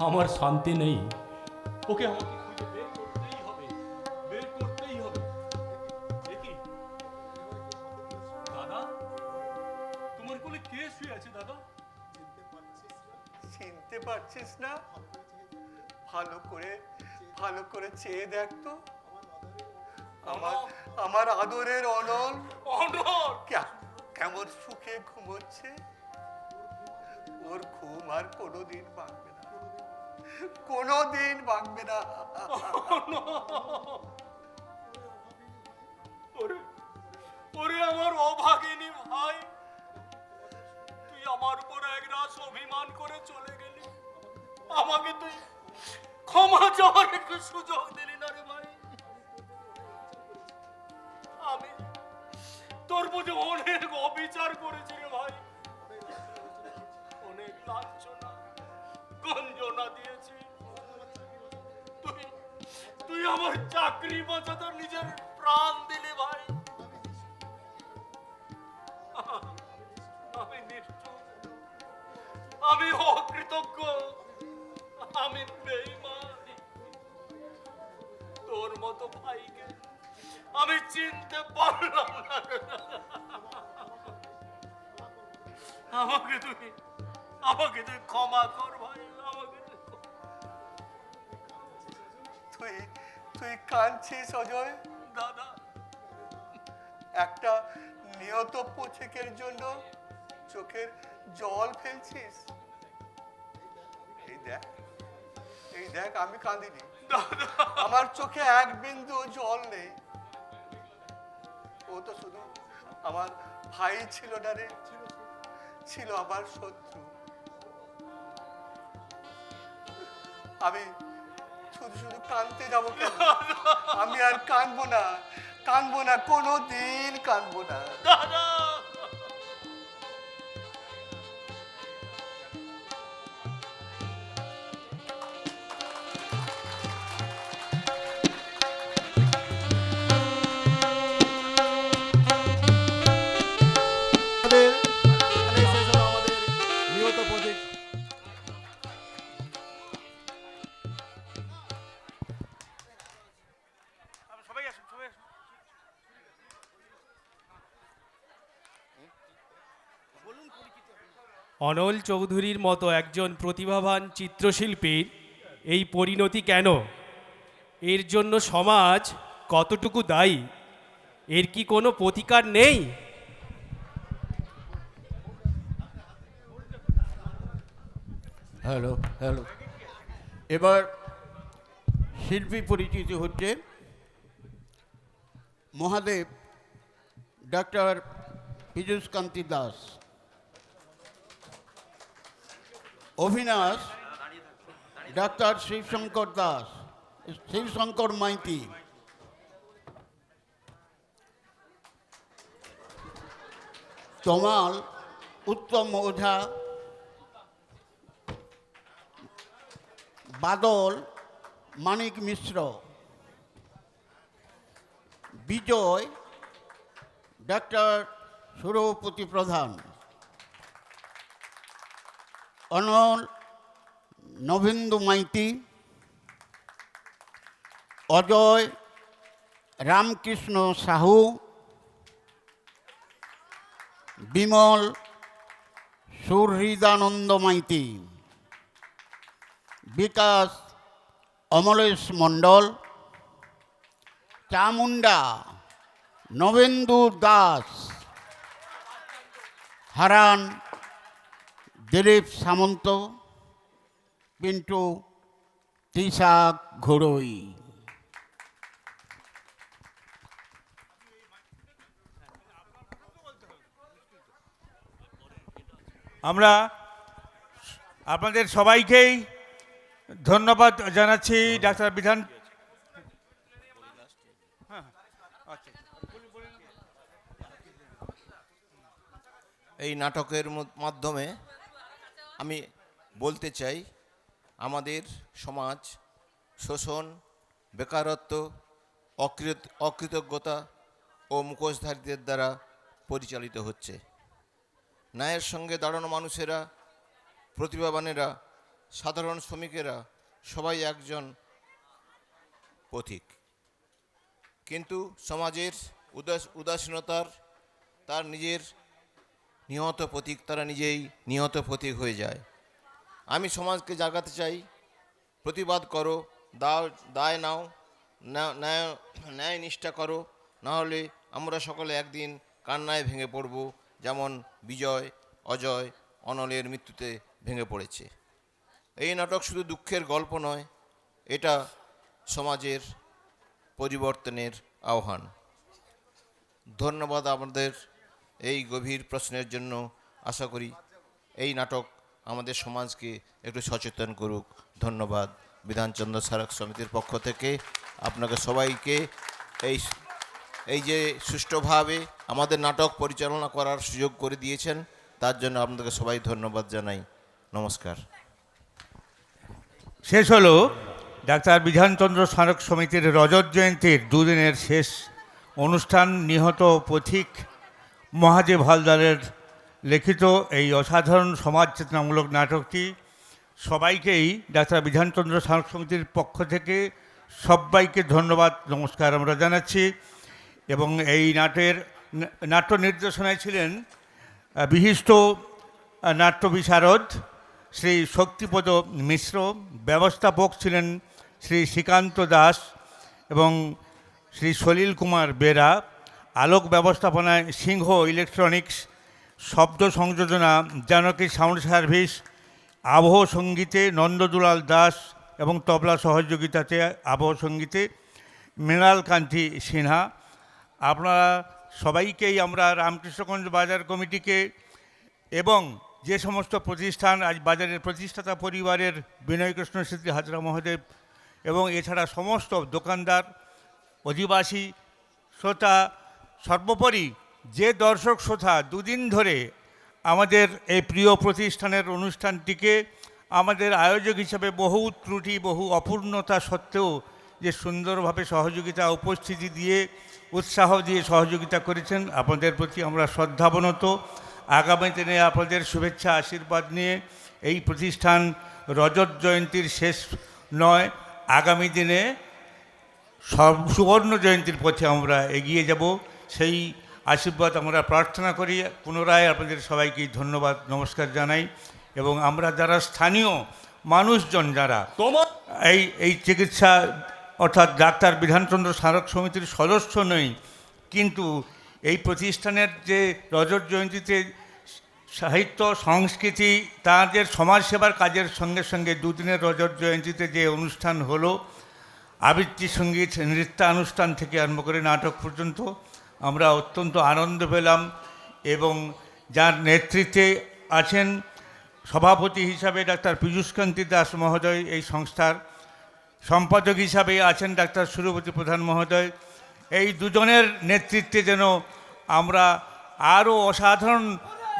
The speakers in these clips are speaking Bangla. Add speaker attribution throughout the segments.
Speaker 1: আমার শান্তি নেই।
Speaker 2: ওকে আমাকে খুঁজে বের করতেই হবে বের করতেই হবে। দাদা তোমার কোলে কে আছে দাদা?
Speaker 3: চিনতে পারছিস না? ভালো করে ভালো করে চেয়ে দেখ তো। আমার আমার আদরের অনল।
Speaker 2: অনর
Speaker 3: কে- কেমন সুখে ঘুমোচ্ছে। ওর ঘুম আর কোনোদিন ভাঙবে না। কোনোদিন ভাঙবে না।
Speaker 2: ওরে আমার অভাগিনী ভাই, তুই আমার উপর এক রাস অভিমান করে চলে গেলি। আমাকে তুই ক্ষমা চাওয়ার একটু সুযোগ দিলি না রে ভাই। আমি তোর প্রতি অনেক অবিচার করেছি রে ভাই। অনেক লাঞ্ছনা গঞ্জনা দিয়েছি। তুই তুই আমার চাকরি বাঁচাতে নিজের প্রাণ দিলি ভাই। আমি নিষ্ঠুর। আমি অকৃতজ্ঞ। আমি বেঈমান। তোর মতো ভাইকে আমি চিনতে পারলাম না। আমাকে তুই আমাকে তুই ক্ষমা কর ভাই আমাকে তুই
Speaker 3: তুই কাঁদছিস অজয়?
Speaker 2: দাদা
Speaker 3: একটা নিয়ত পোছেকের জন্য চোখের জল ফেলছিস? এই দেখ এই দেখ আমি কাঁদিনি। আমার চোখে এক বিন্দু জল নেই। ও তো শুধু আমার ভাই ছিল না রে ছিল আমার শত্রু। আমি শুধু শুধু কানতে যাব আমি আর কানবো না কানবো না কোনো দিন কানবো না।
Speaker 2: দাদা!
Speaker 1: অনল চৌধুরীর মতো একজন প্রতিভাবান চিত্রশিল্পীর এই পরিণতি কেন? এর জন্য সমাজ কতটুকু দায়ী? এর কি কোনো প্রতিকার নেই?
Speaker 4: Hello hello. এবার শিল্পী পরিচিতি হচ্ছে মহাদেব ডক্টর পীযুষ কান্তি দাস। অভিনাশ, ডাক্তার শিবশঙ্কর দাস, শিবশঙ্কর মাইতি। তমাল উত্তম ওঝা, বাদল, মানিক মিশ্র। বিজয়, ডাক্তার সুরপতি প্রধান। অনল নবেন্দু মাইতি, অজয় রামকৃষ্ণ সাহু, বিমল সুহৃদানন্দ মাইতি, বিকাশ অমলেশ মণ্ডল চামুন্ডা নবেন্দু দাস, হারান দিলীপ সামন্ত পিন্টু তৃষা ঘোড়ই।
Speaker 5: আমরা আপনাদের সবাইকেই ধন্যবাদ জানাচ্ছি ডাক্তার বিধান।
Speaker 6: এই নাটকের মধ্য- মাধ্যমে আমি বলতে চাই, আমাদের সমাজ শোষণ, বেকারত্ব, অকৃত, অকৃতজ্ঞতা ও মুখোশধারীদের দ্বারা পরিচালিত হচ্ছে। ন্যায়ের সঙ্গে দাঁড়ানো মানুষেরা, প্রতিভাবানেরা, সাধারণ শ্রমিকেরা সবাই একজন পথিক। কিন্তু সমাজের উদাস, উদাসীনতার, তার নিজের নিহত প্রতীক তারা নিজেই নিহত প্রতীক হয়ে যায়। আমি সমাজকে জাগাতে চাই, প্রতিবাদ করো, দাও, দায় নাও ন্যায় ন্যায় নিষ্ঠা করো, না হলে আমরা সকলে একদিন কান্নায় ভেঙে পড়ব, যেমন বিজয়, অজয়, অনলের মৃত্যুতে ভেঙে পড়েছে। এই নাটক শুধু দুঃখের গল্প নয়, এটা সমাজের পরিবর্তনের আহ্বান। ধন্যবাদ আমাদের এই গভীর প্রশ্নের জন্য আশা করি এই নাটক আমাদের সমাজকে একটু সচেতন করুক। ধন্যবাদ। বিধানচন্দ্র স্মারক সমিতির পক্ষ থেকে আপনাকে সবাইকে এই এই যে সুষ্ঠুভাবে আমাদের নাটক পরিচালনা করার সুযোগ করে দিয়েছেন, তার জন্য আপনাকে সবাই ধন্যবাদ জানাই। নমস্কার।
Speaker 5: শেষ হলো ডাক্তার বিধানচন্দ্র স্মারক সমিতির রজত জয়ন্তীর দুদিনের শেষ অনুষ্ঠান নিহত পথিক মহাদেব হালদারের লিখিত এই অসাধারণ সমাজ চেতনামূলক নাটকটি সবাইকেই ডাক্তার বিধানচন্দ্র স্মারক সমিতির পক্ষ থেকে সবাইকে ধন্যবাদ, নমস্কার আমরা জানাচ্ছি। এবং এই নাটের নাট্য নির্দেশনায় ছিলেন বিশিষ্ট নাট্য বিশারদ শ্রী শক্তিপদ মিশ্র, ব্যবস্থাপক ছিলেন শ্রী শ্রীকান্ত দাস এবং শ্রী সলিল কুমার বেরা। আলোক ব্যবস্থাপনায় সিংহ ইলেকট্রনিক্স, শব্দ সংযোজনা, জানকী সাউন্ড সার্ভিস, আবহ সঙ্গীতে নন্দদুলাল দাস এবং তবলা সহযোগিতাতে আবহ সঙ্গীতে মৃণাল কান্তি সিনহা। আপনারা সবাইকেই আমরা রামকৃষ্ণগঞ্জ বাজার কমিটিকে এবং যে সমস্ত প্রতিষ্ঠান, আজ বাজারের প্রতিষ্ঠাতা পরিবারের বিনয়কৃষ্ণ স্মৃতি হাজরা মহাদেব এবং এছাড়া সমস্ত দোকানদার, অধিবাসী, শ্রোতা সর্বোপরি যে দর্শক শ্রোতা দুদিন ধরে আমাদের এই প্রিয় প্রতিষ্ঠানের অনুষ্ঠানটিকে আমাদের আয়োজক হিসাবে বহু ত্রুটি, বহু অপূর্ণতা সত্ত্বেও যে সুন্দরভাবে সহযোগিতা, উপস্থিতি দিয়ে, উৎসাহ দিয়ে সহযোগিতা করেছেন, আপনাদের প্রতি আমরা শ্রদ্ধাবনত। আগামী দিনে আপনাদের শুভেচ্ছা, আশীর্বাদ নিয়ে এই প্রতিষ্ঠান রজত জয়ন্তীর শেষ নয়, আগামী দিনে সব- সুবর্ণ জয়ন্তীর পথে আমরা এগিয়ে যাব। সেই আশীর্বাদ আমরা প্রার্থনা করি। পুনরায় আপনাদের সবাইকে ধন্যবাদ নমস্কার জানাই। এবং আমরা যারা স্থানীয় মানুষজন যারা এই এই চিকিৎসা অর্থাৎ ডাক্তার বিধানচন্দ্র স্মারক সমিতির সদস্য নই কিন্তু এই প্রতিষ্ঠানের যে রজত জয়ন্তীতে সাহিত্য সংস্কৃতি তাদের সমাজসেবার কাজের সঙ্গে সঙ্গে দুদিনের রজত জয়ন্তীতে যে অনুষ্ঠান হলো আবৃত্তি সংগীত নৃত্যানুষ্ঠান থেকে আরম্ভ করে নাটক পর্যন্ত আমরা অত্যন্ত আনন্দ পেলাম এবং যার নেতৃত্বে আছেন সভাপতি হিসাবে ডাক্তার পীযূষকান্তি দাস মহোদয় এই সংস্থার সম্পাদক হিসাবে আছেন ডাক্তার সুরপতি প্রধান মহোদয়। এই দুজনের নেতৃত্বে যেন আমরা আরও অসাধারণ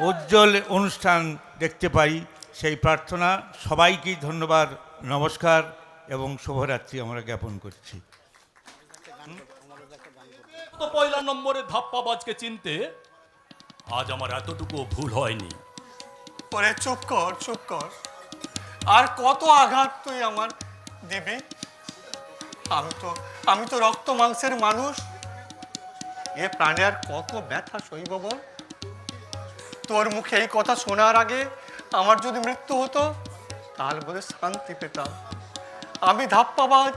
Speaker 5: উজ্জ্বল অনুষ্ঠান দেখতে পাই, সেই প্রার্থনা সবাইকেই ধন্যবাদ, নমস্কার এবং শুভরাত্রি আমরা জ্ঞাপন করছি।
Speaker 2: তো পয়লা নম্বরে ধাপ্পাবাজকে চিনতে আজ আমার এতটুকু ভুল হয়নি।
Speaker 3: ওরে চুপ কর চুপ কর। আর কত আঘাত তুই আমার দিবি? আমি তো আমি তো রক্ত মাংসের মানুষ। এ প্রাণে আর কত ব্যথা সইব বল? তোর মুখে এই কথা শোনার আগে আমার যদি মৃত্যু হতো, তাহলে বলে শান্তি পেতাম। আমি ধাপ্পাবাজ